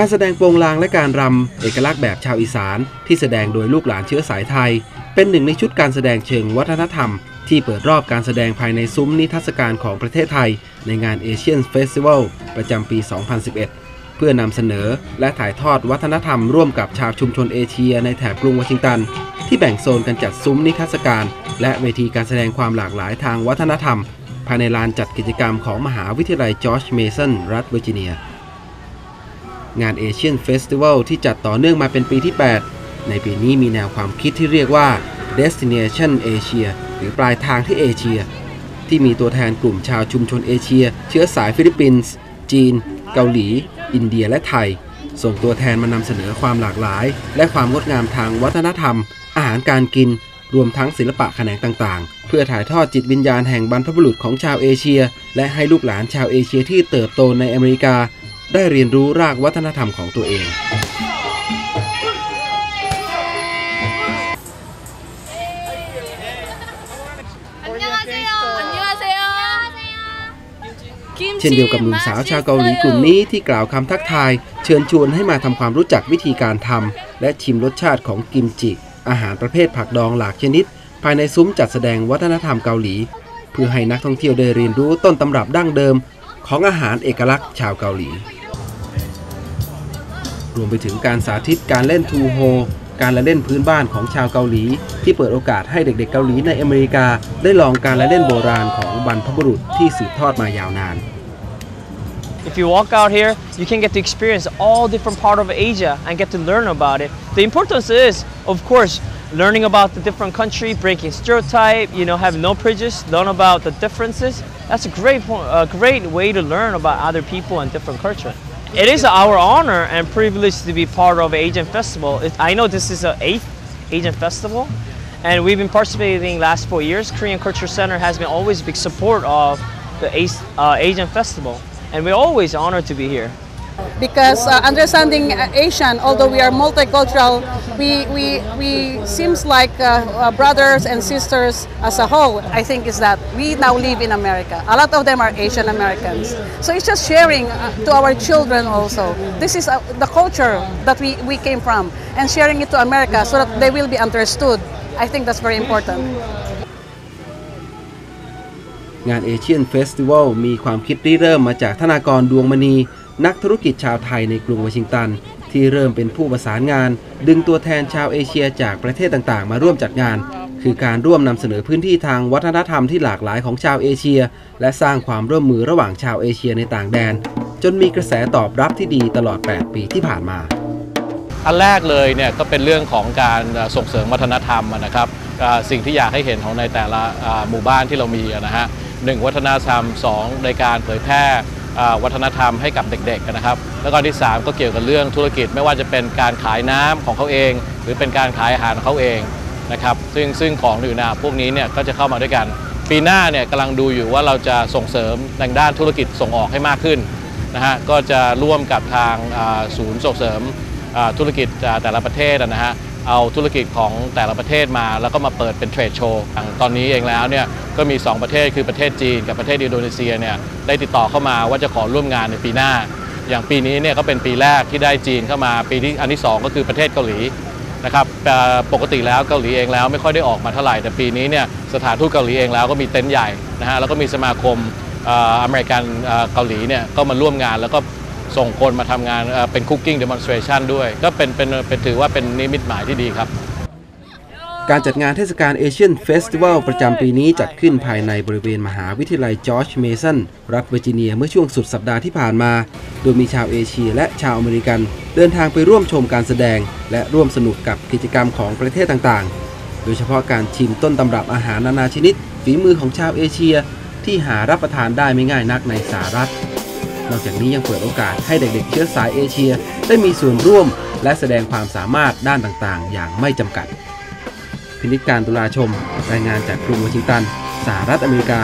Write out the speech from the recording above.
การแสดงโปงลางและการรำเอกลักษณ์แบบชาวอีสาน ที่แสดงโดยลูกหลานเชื้อสายไทย เป็นหนึ่งในชุดการแสดงเชิงวัฒนธรรม ที่เปิดรอบการแสดงภายในซุ้มนิทรรศการของประเทศไทย ในงาน Asian Festival ประจำปี 2011 เพื่อนำเสนอและถ่ายทอดวัฒนธรรมร่วมกับชาวชุมชนเอเชียในแถบกรุงวอชิงตัน ที่แบ่งโซนกันจัดซุ้มนิทรรศการ และเวทีการแสดงความหลากหลายทางวัฒนธรรม ภายในลานจัดกิจกรรมของมหาวิทยาลัยจอร์จเมสันรัฐเวอร์จิเนีย งาน Asian Festival ที่จัดต่อเนื่องมาเป็นปีที่ 8 ในปีนี้มีแนวความคิดที่เรียกว่า Destination Asia หรือปลายทางที่เอเชีย ที่มีตัวแทนกลุ่มชาวชุมชนเอเชีย เชื้อสายฟิลิปปินส์ จีน เกาหลี อินเดียและไทย ส่งตัวแทนมานำเสนอความหลากหลาย และความงดงามทางวัฒนธรรม อาหารการกิน รวมทั้งศิลปะแขนงต่างๆ เพื่อถ่ายทอดจิตวิญญาณแห่งบรรพบุรุษของชาวเอเชีย และให้ลูกหลานชาวเอเชียที่เติบโตในอเมริกา ได้เรียนรู้รากวัฒนธรรมของตัวเอง เช่นเดียวกับหนุ่มสาวชาวเกาหลีกลุ่มนี้ที่กล่าวคำทักทาย เชิญชวนให้มาทำความรู้จักวิธีการทำและชิมรสชาติของกิมจิ อาหารประเภทผักดองหลากชนิด ภายในซุ้มจัดแสดงวัฒนธรรมเกาหลี เพื่อให้นักท่องเที่ยวได้เรียนรู้ต้นตำรับดั้งเดิม ของอาหารเอกลักษณ์ชาวเกาหลี รวมไปถึงการสาธิตการเล่นทูโฮ การละเล่นพื้นบ้านของชาวเกาหลี ที่เปิดโอกาสให้เด็กๆเเกาหลีในอเมริกา ได้ลองการละเล่นโบราณของบรรพบุรุษที่สืบทอดมายาวนาน If you walk out here, you can get to experience all different part of Asia and get to learn about it. The importance is, of course, learning about the different country, breaking stereotype, you know, have no prejudice, learn about the differences. That's a great, point, a great way to learn about other people and different culture. It is our honor and privilege to be part of Asian Festival. It, I know this is the eighth Asian Festival, and we've been participating last four years. Korean Culture Center has been always big support of the uh, Asian Festival, and we're always honored to be here because uh, understanding uh, Asian, although we are multicultural, we, we, we seems like uh, uh, brothers and sisters as a whole. I think is that we now live in America. A lot of them are Asian Americans. So it's just sharing uh, to our children also. This is uh, the culture that we, we came from and sharing it to America so that they will be understood. I think that's very important. งานเอเชียนเฟสติวัลมีความคิดริเริ่มมาจากธนากรดวงมณี นักธุรกิจชาวไทยในกรุงวอชิงตัน ที่เริ่มเป็นผู้ประสานงาน ดึงตัวแทนชาวเอเชียจากประเทศต่างๆ มาร่วมจัดงาน คือการร่วมนำเสนอพื้นที่ทางวัฒนธรรมที่หลากหลายของชาวเอเชีย และสร้างความร่วมมือระหว่างชาวเอเชียในต่างแดน จนมีกระแสตอบรับที่ดีตลอด 8 ปีที่ผ่านมาอันแรกเลยเนี่ยก็เป็นเรื่องของการส่งเสริมวัฒนธรรมนะครับสิ่งที่อยากให้เห็นของในแต่ละหมู่บ้านที่เรามีนะฮะหนึ่งวัฒนธรรมสองในการเผยแพร่ วัฒนธรรมให้กับเด็กๆนะครับ แล้วก็ที่สามก็เกี่ยวกับเรื่องธุรกิจไม่ว่าจะเป็นการขายน้ำของเขาเอง หรือเป็นการขายอาหารของเขาเองนะครับซึ่งซึ่งของอยู่นาพวกนี้เนี่ยก็จะเข้ามาด้วยกัน ปีหน้าเนี่ยกำลังดูอยู่ว่าเราจะส่งเสริมทางด้านธุรกิจส่งออกให้มากขึ้นนะฮะก็จะร่วมกับทางศูนย์ส่งเสริมธุรกิจแต่ละประเทศนะฮะ เอาธุรกิจของแต่ละประเทศมา แล้วก็มาเปิดเป็นเทรดโชว์ตอนนี้เองแล้วเนี่ยก็มี 2 ประเทศคือประเทศจีนกับประเทศอินโดนีเซียเนี่ยได้ติดต่อเข้ามาว่าจะขอร่วมงานในปีหน้า อย่างปีนี้เนี่ยก็เป็นปีแรกที่ได้จีนเข้ามาปีที่อันที่ 2 ก็คือประเทศเกาหลีนะครับปกติแล้วเกาหลีเองแล้วไม่ค่อยได้ออกมาเท่าไหร่แต่ปีนี้เนี่ยสถานทูตเกาหลีเองแล้วก็มีเต็นท์ใหญ่นะฮะแล้วก็มีสมาคมอ่าอเมริกันอ่าเกาหลีเนี่ยก็มาร่วมงานแล้วก็ ส่งคนมาทำงานเป็นคุกกิ้งเดโมนสเตรชันด้วย ก็เป็นเป็นเป็นถือว่าเป็นนิมิตหมายที่ดีครับการจัดงานเทศกาลเอเชียนเฟสติวัลประจำปีนี้จัดขึ้นภายในบริเวณมหาวิทยาลัยจอร์จเมสันรัฐเวอร์จิเนียเมื่อช่วงสุดสัปดาห์ที่ผ่านมา โดยมีชาวเอเชียและชาวอเมริกัน เดินทางไปร่วมชมการแสดง และร่วมสนุกกับกิจกรรมของประเทศต่างๆ โดยเฉพาะการชิมต้นตำรับอาหารนานาชนิด ฝีมือของชาวเอเชีย ที่หารับประทานได้ไม่ง่ายนักในสหรัฐ นอกจากนี้ยังเปิดโอกาสให้เด็กๆเชื้อสายเอเชีย ได้มีส่วนร่วม และแสดงความสามารถด้านต่างๆ อย่างไม่จำกัด พินิจการตุลาชม รายงานจากกรุงวอชิงตัน สหรัฐอเมริกา